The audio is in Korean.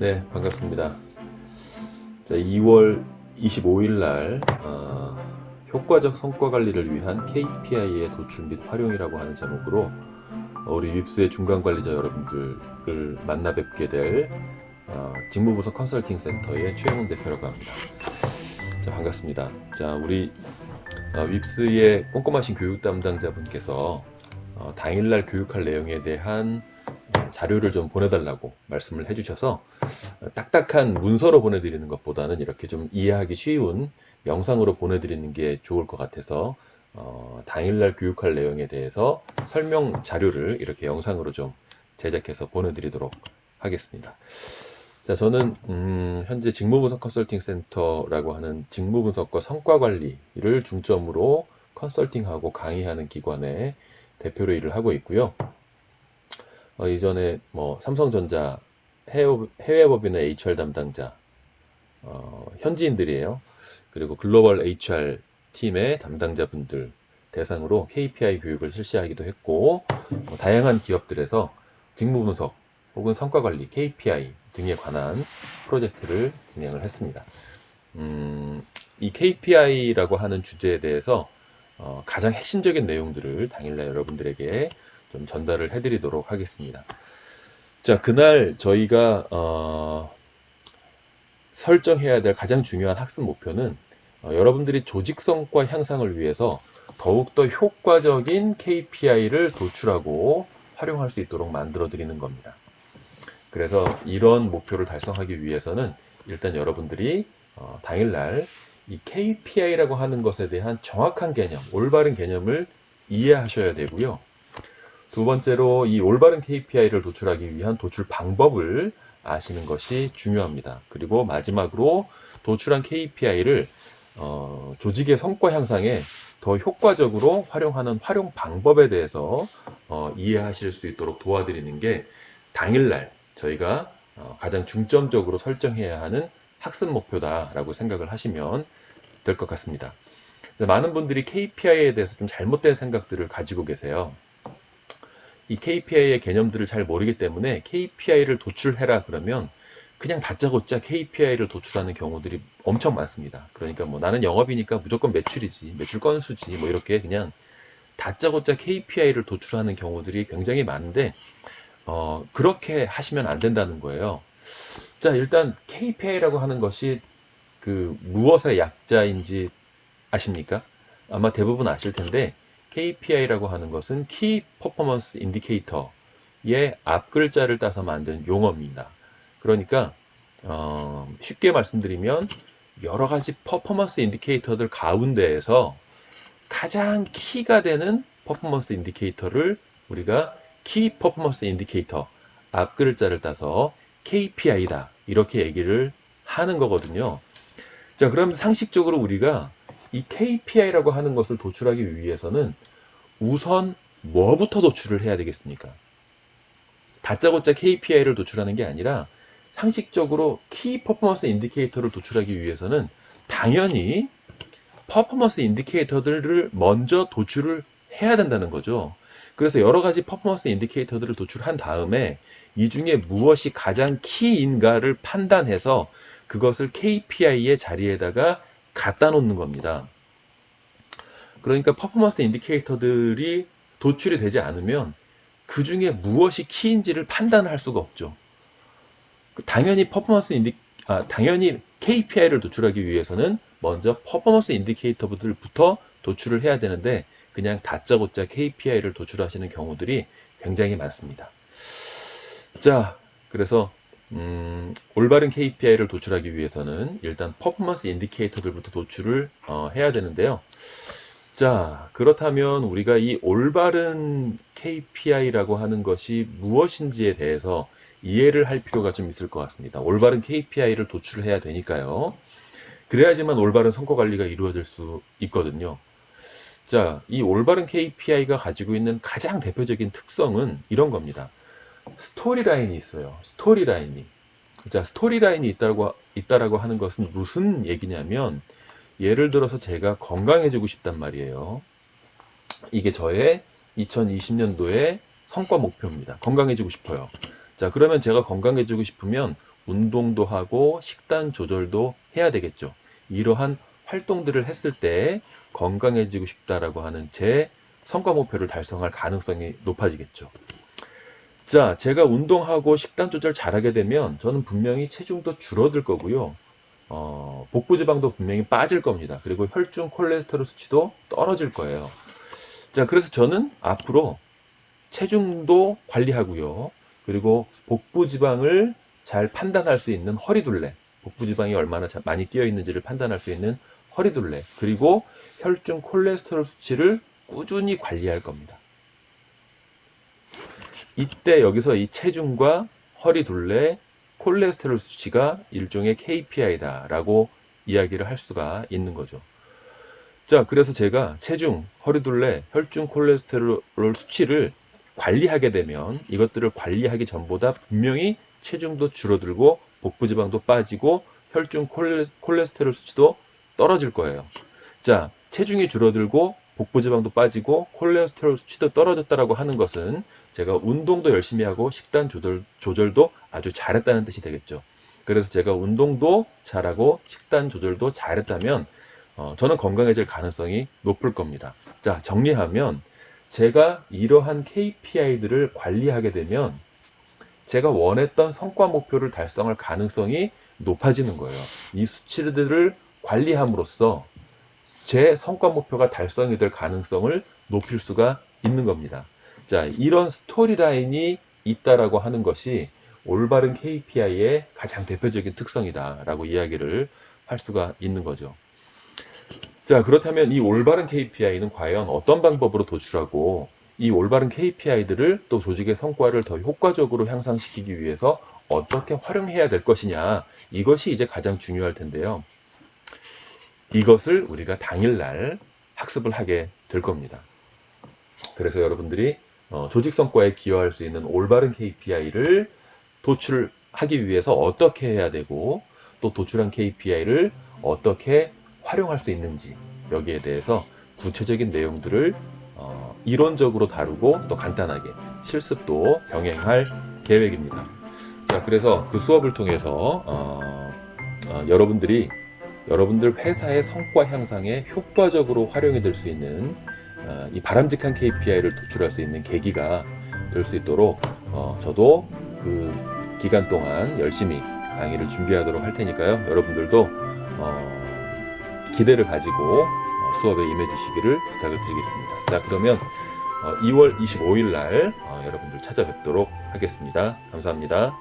네, 반갑습니다. 자, 2월 25일 날 어, 효과적 성과 관리를 위한 KPI의 도출 및 활용이라고 하는 제목으로 어, 우리 윕스의 중간 관리자 여러분들을 만나 뵙게 될 어, 직무부서 컨설팅 센터의 최영훈 대표라고 합니다. 자, 반갑습니다. 자, 우리 어, 윕스의 꼼꼼하신 교육 담당자분께서 어, 당일날 교육할 내용에 대한 자료를 좀 보내달라고 말씀을 해주셔서 딱딱한 문서로 보내드리는 것보다는 이렇게 좀 이해하기 쉬운 영상으로 보내드리는 게 좋을 것 같아서 어, 당일날 교육할 내용에 대해서 설명 자료를 이렇게 영상으로 좀 제작해서 보내드리도록 하겠습니다. 자, 저는 음, 현재 직무분석 컨설팅 센터라고 하는 직무분석과 성과 관리를 중점으로 컨설팅하고 강의하는 기관의 대표로 일을 하고 있고요. 어, 이전에 뭐 삼성전자 해외- 해외 법인의 HR 담당자 어, 현지인들이에요. 그리고 글로벌 HR 팀의 담당자분들 대상으로 KPI 교육을 실시하기도 했고 뭐 다양한 기업들에서 직무 분석 혹은 성과 관리 KPI 등에 관한 프로젝트를 진행을 했습니다. 음, 이 KPI라고 하는 주제에 대해서 어, 가장 핵심적인 내용들을 당일날 여러분들에게 좀 전달을 해드리도록 하겠습니다. 자, 그날 저희가 어, 설정해야 될 가장 중요한 학습 목표는 어, 여러분들이 조직 성과 향상을 위해서 더욱더 효과적인 KPI를 도출하고 활용할 수 있도록 만들어 드리는 겁니다. 그래서 이런 목표를 달성하기 위해서는 일단 여러분들이 어, 당일날 이 KPI라고 하는 것에 대한 정확한 개념, 올바른 개념을 이해하셔야 되고요. 두 번째로 이 올바른 KPI를 도출하기 위한 도출 방법을 아시는 것이 중요합니다. 그리고 마지막으로 도출한 KPI를 어, 조직의 성과 향상에 더 효과적으로 활용하는 활용 방법에 대해서 어, 이해하실 수 있도록 도와드리는 게 당일날 저희가 어, 가장 중점적으로 설정해야 하는 학습 목표다라고 생각을 하시면 될 것 같습니다. 많은 분들이 KPI에 대해서 좀 잘못된 생각들을 가지고 계세요. 이 KPI의 개념들을 잘 모르기 때문에 KPI를 도출해라 그러면 그냥 다짜고짜 KPI를 도출하는 경우들이 엄청 많습니다. 그러니까 뭐 나는 영업이니까 무조건 매출이지, 매출 건수지, 뭐 이렇게 그냥 다짜고짜 KPI를 도출하는 경우들이 굉장히 많은데, 어, 그렇게 하시면 안 된다는 거예요. 자, 일단 KPI라고 하는 것이 그 무엇의 약자인지 아십니까? 아마 대부분 아실 텐데, KPI라고 하는 것은 Key Performance Indicator의 앞 글자를 따서 만든 용어입니다. 그러니까 어, 쉽게 말씀드리면 여러 가지 퍼포먼스 인디케이터들 가운데에서 가장 키가 되는 퍼포먼스 인디케이터를 우리가 키 퍼포먼스 인디케이터 앞 글자를 따서 KPI다 이렇게 얘기를 하는 거거든요. 자, 그럼 상식적으로 우리가 이 KPI라고 하는 것을 도출하기 위해서는 우선 뭐부터 도출을 해야 되겠습니까? 다짜고짜 KPI를 도출하는 게 아니라 상식적으로 키 퍼포먼스 인디케이터를 도출하기 위해서는 당연히 퍼포먼스 인디케이터들을 먼저 도출을 해야 된다는 거죠. 그래서 여러 가지 퍼포먼스 인디케이터들을 도출한 다음에 이 중에 무엇이 가장 키인가를 판단해서 그것을 KPI의 자리에다가 갖다 놓는 겁니다. 그러니까 퍼포먼스 인디케이터들이 도출이 되지 않으면 그 중에 무엇이 키인지를 판단할 수가 없죠. 그 당연히 퍼포먼스 인디 아, 당연히 KPI를 도출하기 위해서는 먼저 퍼포먼스 인디케이터들부터 도출을 해야 되는데 그냥 다짜고짜 KPI를 도출하시는 경우들이 굉장히 많습니다. 자, 그래서 음, 올바른 KPI를 도출하기 위해서는 일단 퍼포먼스 인디케이터들부터 도출을 어, 해야 되는데요. 자, 그렇다면 우리가 이 올바른 KPI라고 하는 것이 무엇인지에 대해서 이해를 할 필요가 좀 있을 것 같습니다. 올바른 KPI를 도출해야 되니까요. 그래야지만 올바른 성과 관리가 이루어질 수 있거든요. 자, 이 올바른 KPI가 가지고 있는 가장 대표적인 특성은 이런 겁니다. 스토리라인이 있어요. 스토리라인이. 자, 스토리라인이 있다고, 있다라고 하는 것은 무슨 얘기냐면, 예를 들어서 제가 건강해지고 싶단 말이에요. 이게 저의 2020년도의 성과 목표입니다. 건강해지고 싶어요. 자, 그러면 제가 건강해지고 싶으면 운동도 하고 식단 조절도 해야 되겠죠. 이러한 활동들을 했을 때 건강해지고 싶다라고 하는 제 성과 목표를 달성할 가능성이 높아지겠죠. 자, 제가 운동하고 식단 조절 잘하게 되면 저는 분명히 체중도 줄어들 거고요. 어, 복부 지방도 분명히 빠질 겁니다. 그리고 혈중 콜레스테롤 수치도 떨어질 거예요. 자, 그래서 저는 앞으로 체중도 관리하고요. 그리고 복부 지방을 잘 판단할 수 있는 허리둘레, 복부 지방이 얼마나 자- 많이 끼어 있는지를 판단할 수 있는 허리둘레, 그리고 혈중 콜레스테롤 수치를 꾸준히 관리할 겁니다. 이때 여기서 이 체중과 허리 둘레, 콜레스테롤 수치가 일종의 KPI다 라고 이야기를 할 수가 있는 거죠. 자, 그래서 제가 체중, 허리 둘레, 혈중 콜레스테롤 수치를 관리하게 되면 이것들을 관리하기 전보다 분명히 체중도 줄어들고 복부 지방도 빠지고 혈중 콜레, 콜레스테롤 수치도 떨어질 거예요. 자, 체중이 줄어들고 복부 지방도 빠지고 콜레스테롤 수치도 떨어졌다라고 하는 것은 제가 운동도 열심히 하고 식단 조절, 조절도 아주 잘했다는 뜻이 되겠죠. 그래서 제가 운동도 잘하고 식단 조절도 잘했다면 어, 저는 건강해질 가능성이 높을 겁니다. 자, 정리하면 제가 이러한 KPI들을 관리하게 되면 제가 원했던 성과 목표를 달성할 가능성이 높아지는 거예요. 이 수치들을 관리함으로써 제 성과 목표가 달성이 될 가능성을 높일 수가 있는 겁니다. 자, 이런 스토리라인이 있다라고 하는 것이 올바른 KPI의 가장 대표적인 특성이다라고 이야기를 할 수가 있는 거죠. 자, 그렇다면 이 올바른 KPI는 과연 어떤 방법으로 도출하고 이 올바른 KPI들을 또 조직의 성과를 더 효과적으로 향상시키기 위해서 어떻게 활용해야 될 것이냐. 이것이 이제 가장 중요할 텐데요. 이것을 우리가 당일날 학습을 하게 될 겁니다. 그래서 여러분들이 어, 조직 성과에 기여할 수 있는 올바른 KPI를 도출하기 위해서 어떻게 해야 되고 또 도출한 KPI를 어떻게 활용할 수 있는지 여기에 대해서 구체적인 내용들을 어, 이론적으로 다루고 또 간단하게 실습도 병행할 계획입니다. 자, 그래서 그 수업을 통해서 어, 어, 여러분들이 여러분들 회사의 성과 향상에 효과적으로 활용이 될 수 있는 어, 이 바람직한 KPI를 도출할 수 있는 계기가 될 수 있도록 어, 저도 그 기간 동안 열심히 강의를 준비하도록 할 테니까요. 여러분들도 어, 기대를 가지고 어, 수업에 임해 주시기를 부탁을 드리겠습니다. 자, 그러면 어, 2월 25일 날 어, 여러분들 찾아뵙도록 하겠습니다. 감사합니다.